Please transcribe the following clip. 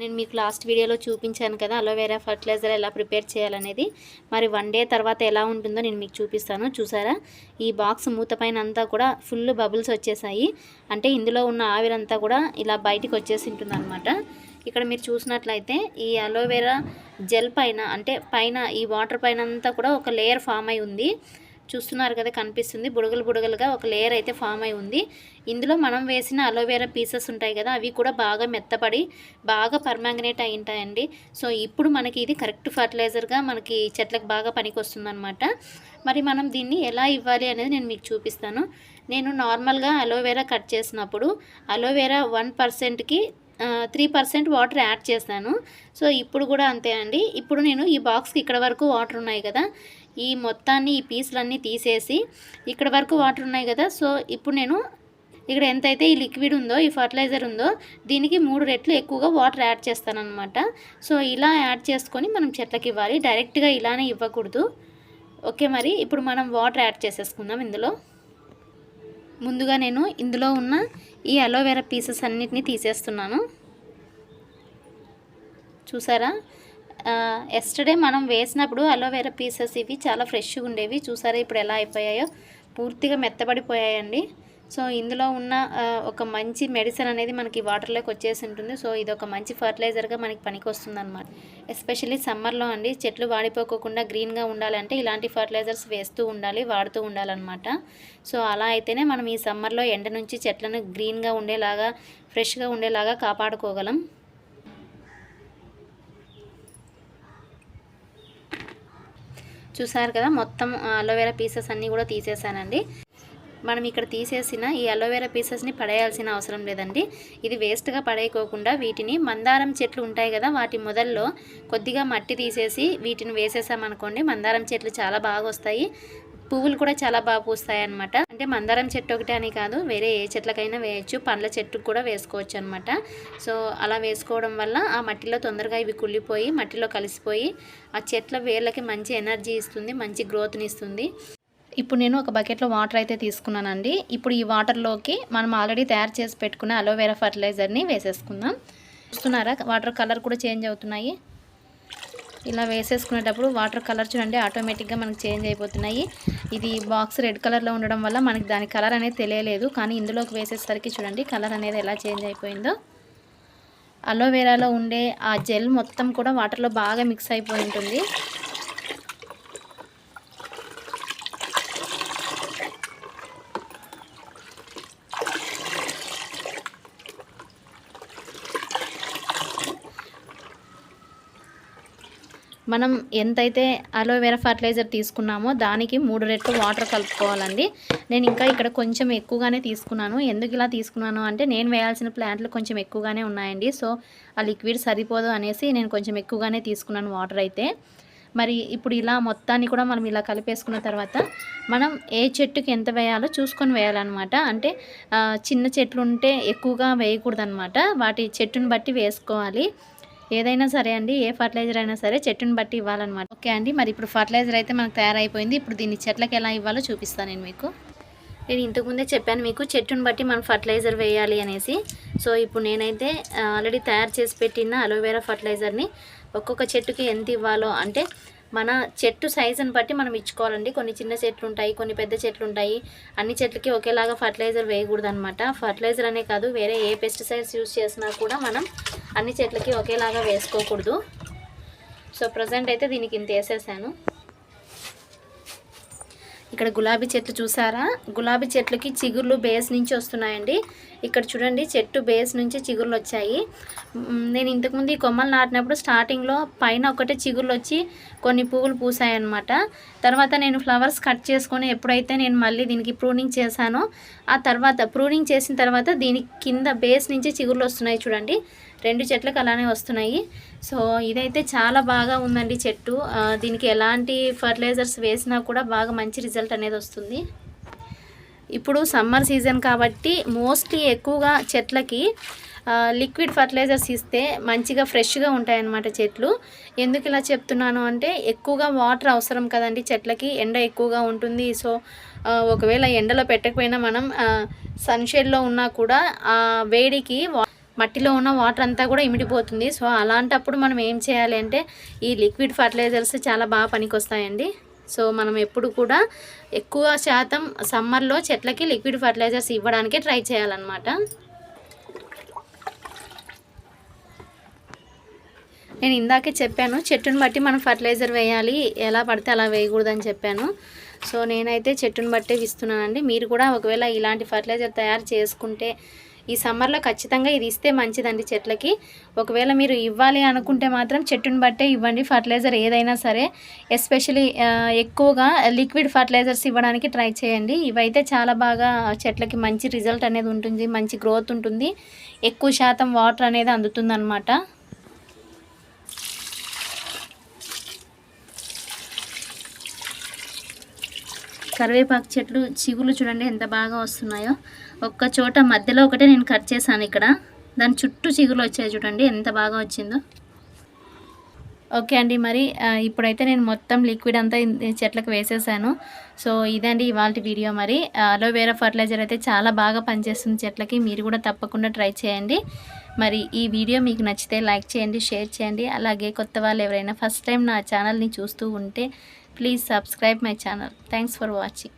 నేను మీకు లాస్ట్ వీడియోలో చూపించాను కదా అలోవెరా ఫర్టిలైజర్ ఎలా ప్రిపేర్ చేయాలనేది. మరి వన్ డే తర్వాత ఎలా ఉంటుందో నేను మీకు చూపిస్తాను చూసారా? ఈ బాక్స్ మూత పైన అంతా కూడా ఫుల్ బబుల్స్ వచ్చేసాయి. అంటే ఇందులో ఉన్న ఆవిరంతా కూడా ఇలా బయటికి వచ్చేసి ఉంటుంది అనమాట ఇక్కడ మీరు చూసినట్లయితే ఈ అలోవెరా జెల్ పైన అంటే పైన ఈ వాటర్ పైన అంతా కూడా ఒక లేయర్ ఫామ్ అయి ఉంది. చూస్తున్నారు కదా కనిపిస్తుంది. బుడగలు బుడగలుగా ఒక లేయర్ అయితే ఫామ్ అయి ఉంది. ఇందులో మనం వేసిన అలోవెరా పీసెస్ ఉంటాయి కదా అవి కూడా బాగా మెత్తపడి బాగా పర్మాంగనేట్ అయి ఉంటాయండి సో ఇప్పుడు మనకి ఇది కరెక్ట్ ఫర్టిలైజర్గా మనకి చెట్లకు బాగా పనికొస్తుంది మరి మనం దీన్ని ఎలా ఇవ్వాలి అనేది నేను మీకు చూపిస్తాను. నేను నార్మల్గా అలోవెరా కట్ చేసినప్పుడు అలోవెరా వన్ పర్సెంట్కి త్రీ పర్సెంట్ వాటర్ యాడ్ చేశాను సో ఇప్పుడు కూడా అంతే అండి. ఇప్పుడు నేను ఈ బాక్స్కి ఇక్కడ వరకు వాటర్ ఉన్నాయి కదా ఈ మొత్తాన్ని ఈ పీసులన్నీ తీసేసి ఇక్కడ వరకు వాటర్ ఉన్నాయి కదా సో ఇప్పుడు నేను ఇక్కడ ఎంతైతే ఈ లిక్విడ్ ఉందో ఈ ఫర్టిలైజర్ ఉందో దీనికి మూడు రెట్లు ఎక్కువగా వాటర్ యాడ్ చేస్తానమాట సో ఇలా యాడ్ చేసుకొని మనం చెట్లకి ఇవ్వాలి. డైరెక్ట్గా ఇలానే ఇవ్వకూడదు. ఓకే మరి ఇప్పుడు మనం వాటర్ యాడ్ చేసేసుకుందాం ఇందులో. ముందుగా నేను ఇందులో ఉన్న ఈ అలోవెరా పీసెస్ అన్నిటినీ తీసేస్తున్నాను. చూసారా? ఎస్టర్డే మనం వేసినప్పుడు అలోవెరా పీసెస్ ఇవి చాలా ఫ్రెష్గా ఉండేవి. చూసారా ఇప్పుడు ఎలా అయిపోయాయో? పూర్తిగా మెత్తబడిపోయాయండి. సో ఇందులో ఉన్న ఒక మంచి మెడిసిన్ అనేది మనకి వాటర్లోకి వచ్చేసి ఉంటుంది. సో ఇది ఒక మంచి ఫర్టిలైజర్గా మనకి పనికి వస్తుంది అనమాట ఎస్పెషల్లీ సమ్మర్లో అండి చెట్లు వాడిపోకోకుండా గ్రీన్గా ఉండాలంటే ఇలాంటి ఫర్టిలైజర్స్ వేస్తూ ఉండాలి వాడుతూ ఉండాలన్నమాట. సో అలా అయితేనే మనం ఈ సమ్మర్లో ఎండ నుంచి చెట్లను గ్రీన్గా ఉండేలాగా ఫ్రెష్గా ఉండేలాగా కాపాడుకోగలం. చూసారు కదా మొత్తం అలోవెరా పీసెస్ అన్నీ కూడా తీసేసానండి. మనం ఇక్కడ తీసేసిన ఈ అలోవెరా పీసెస్ని పడేయాల్సిన అవసరం లేదండి. ఇది వేస్ట్గా పడేయకోకుండా వీటిని మందారం చెట్లు ఉంటాయి కదా వాటి మొదల్లో కొద్దిగా మట్టి తీసేసి వీటిని వేసేసామనుకోండి మందారం చెట్లు చాలా బాగా వస్తాయి. పువ్వులు కూడా చాలా బాగా పూస్తాయి అనమాట అంటే మందారం చెట్టు ఒకటే అని కాదు వేరే ఏ చెట్లకైనా వేయచ్చు. పండ్ల చెట్టుకు కూడా వేసుకోవచ్చు అనమాట సో అలా వేసుకోవడం వల్ల ఆ మట్టిలో తొందరగా ఇవి కుళ్ళిపోయి మట్టిలో కలిసిపోయి ఆ చెట్ల వేర్లకి మంచి ఎనర్జీ ఇస్తుంది మంచి గ్రోత్ని ఇస్తుంది. ఇప్పుడు నేను ఒక బకెట్లో వాటర్ అయితే తీసుకున్నానండి. ఇప్పుడు ఈ వాటర్లోకి మనం ఆల్రెడీ తయారు చేసి పెట్టుకున్న అలోవెరా ఫర్టిలైజర్ని వేసేసుకుందాం. చూస్తున్నారా? వాటర్ కలర్ కూడా చేంజ్ అవుతున్నాయి. ఇలా వేసేసుకునేటప్పుడు వాటర్ కలర్ చూడండి ఆటోమేటిక్గా మనకి చేంజ్ అయిపోతున్నాయి. ఇది బాక్స్ రెడ్ కలర్లో ఉండడం వల్ల మనకి దాని కలర్ అనేది తెలియలేదు. కానీ ఇందులోకి వేసేసరికి చూడండి కలర్ అనేది ఎలా చేంజ్ అయిపోయిందో. అలోవెరాలో ఉండే ఆ జెల్ మొత్తం కూడా వాటర్లో బాగా మిక్స్ అయిపోయి ఉంటుంది. మనం ఎంతైతే అలోవెరా ఫర్టిలైజర్ తీసుకున్నామో దానికి మూడు రెట్లు వాటర్ కలుపుకోవాలండి. నేను ఇంకా ఇక్కడ కొంచెం ఎక్కువగానే తీసుకున్నాను. ఎందుకు ఇలా తీసుకున్నాను అంటే నేను వేయాల్సిన ప్లాంట్లు కొంచెం ఎక్కువగానే ఉన్నాయండి. సో ఆ లిక్విడ్ సరిపోదు అనేసి నేను కొంచెం ఎక్కువగానే తీసుకున్నాను వాటర్ అయితే. మరి ఇప్పుడు ఇలా మొత్తాన్ని కూడా మనం ఇలా కలిపేసుకున్న తర్వాత మనం ఏ చెట్టుకి ఎంత వేయాలో చూసుకొని వేయాలన్నమాట. అంటే చిన్న చెట్లు ఉంటే ఎక్కువగా వేయకూడదన్నమాట. వాటి చెట్టుని బట్టి వేసుకోవాలి. ఏదైనా సరే అండి ఏ ఫర్టిలైజర్ అయినా సరే చెట్టుని బట్టి ఇవ్వాలన్నమాట. ఓకే అండి మరి ఇప్పుడు ఫర్టిలైజర్ అయితే మనకు తయారైపోయింది. ఇప్పుడు దీన్ని చెట్లకి ఎలా ఇవ్వాలో చూపిస్తాను నేను మీకు. నేను ఇంతకుముందే చెప్పాను మీకు చెట్టుని బట్టి మనం ఫర్టిలైజర్ వేయాలి అనేసి. సో ఇప్పుడు నేనైతే ఆల్రెడీ తయారు చేసి పెట్టిన అలోవెరా ఫర్టిలైజర్ని ఒక్కొక్క చెట్టుకి ఎంత ఇవ్వాలో అంటే మన చెట్టు సైజుని బట్టి మనం ఇచ్చుకోవాలండి. కొన్ని చిన్న చెట్లు ఉంటాయి కొన్ని పెద్ద చెట్లు ఉంటాయి అన్ని చెట్లకి ఒకేలాగా ఫర్టిలైజర్ వేయకూడదు అనమాట ఫర్టిలైజర్ అనే కాదు వేరే ఏ పెస్టిసైడ్స్ యూస్ చేసినా కూడా మనం అన్ని చెట్లకి ఒకేలాగా వేసుకోకూడదు. సో ప్రజెంట్ అయితే దీనికి ఇంత వేసేసాను. ఇక్కడ గులాబీ చెట్లు చూసారా? గులాబీ చెట్లకి చిగుర్లు బేస్ నుంచి వస్తున్నాయండి. ఇక్కడ చూడండి చెట్టు బేస్ నుంచి చిగుర్లు వచ్చాయి. నేను ఇంతకుముందు ఈ కొమ్మలు నాటినప్పుడు స్టార్టింగ్లో పైన ఒకటే చిగుర్లు వచ్చి కొన్ని పువ్వులు పూసాయి అనమాట తర్వాత నేను ఫ్లవర్స్ కట్ చేసుకొని ఎప్పుడైతే నేను మళ్ళీ దీనికి ప్రూనింగ్ చేశానో ఆ తర్వాత ప్రూనింగ్ చేసిన తర్వాత దీని కింద బేస్ నుంచి చిగుర్లు వస్తున్నాయి చూడండి. రెండు చెట్లకు అలానే వస్తున్నాయి. సో ఇదైతే చాలా బాగా ఉందండి చెట్టు. దీనికి ఎలాంటి ఫర్టిలైజర్స్ వేసినా కూడా బాగా మంచి రిజల్ట్ అనేది వస్తుంది. ఇప్పుడు సమ్మర్ సీజన్ కాబట్టి మోస్ట్లీ ఎక్కువగా చెట్లకి లిక్విడ్ ఫర్టిలైజర్స్ ఇస్తే మంచిగా ఫ్రెష్గా ఉంటాయన్నమాట చెట్లు. ఎందుకు ఇలా చెప్తున్నాను అంటే ఎక్కువగా వాటర్ అవసరం కదండి చెట్లకి ఎండ ఎక్కువగా ఉంటుంది. సో ఒకవేళ ఎండలో పెట్టకపోయినా మనం సన్షేడ్లో ఉన్నా కూడా ఆ వేడికి మట్టిలో ఉన్న వాటర్ అంతా కూడా ఇమిడిపోతుంది. సో అలాంటప్పుడు మనం ఏం చేయాలి అంటే ఈ లిక్విడ్ ఫర్టిలైజర్స్ చాలా బాగా పనికొస్తాయండి. సో మనం ఎప్పుడు కూడా ఎక్కువ శాతం సమ్మర్లో చెట్లకి లిక్విడ్ ఫర్టిలైజర్స్ ఇవ్వడానికే ట్రై చేయాలన్నమాట. నేను ఇందాకే చెప్పాను చెట్టుని బట్టి మనం ఫర్టిలైజర్ వేయాలి ఎలా పడితే అలా వేయకూడదని చెప్పాను. సో నేనైతే చెట్టుని బట్టే ఇస్తున్నానండి. మీరు కూడా ఒకవేళ ఇలాంటి ఫర్టిలైజర్ తయారు చేసుకుంటే ఈ సమ్మర్లో ఖచ్చితంగా ఇది ఇస్తే మంచిదండి చెట్లకి. ఒకవేళ మీరు ఇవ్వాలి అనుకుంటే మాత్రం చెట్టుని బట్టే ఇవ్వండి ఫర్టిలైజర్ ఏదైనా సరే. ఎస్పెషలీ ఎక్కువగా లిక్విడ్ ఫర్టిలైజర్స్ ఇవ్వడానికి ట్రై చేయండి. ఇవైతే చాలా బాగా చెట్లకి మంచి రిజల్ట్ అనేది ఉంటుంది మంచి గ్రోత్ ఉంటుంది. ఎక్కువ శాతం వాటర్ అనేది అందుతుంది కరివేపాకు చెట్లు చిగులు చూడండి ఎంత బాగా వస్తున్నాయో. ఒక్క చోట మధ్యలో ఒకటే నేను కట్ చేశాను ఇక్కడ. దాని చుట్టూ చిగులు వచ్చాయి చూడండి ఎంత బాగా వచ్చిందో. ఓకే అండి మరి ఇప్పుడైతే నేను మొత్తం లిక్విడ్ అంతా చెట్లకు వేసేసాను. సో ఇదండి ఇవాళ వీడియో మరి. అలోవేరా ఫర్టిలైజర్ అయితే చాలా బాగా పనిచేస్తుంది చెట్లకి మీరు కూడా తప్పకుండా ట్రై చేయండి. మరి ఈ వీడియో మీకు నచ్చితే లైక్ చేయండి షేర్ చేయండి. అలాగే కొత్త వాళ్ళు ఎవరైనా ఫస్ట్ టైం నా ఛానల్ని చూస్తూ ఉంటే Please subscribe my channel. Thanks for watching.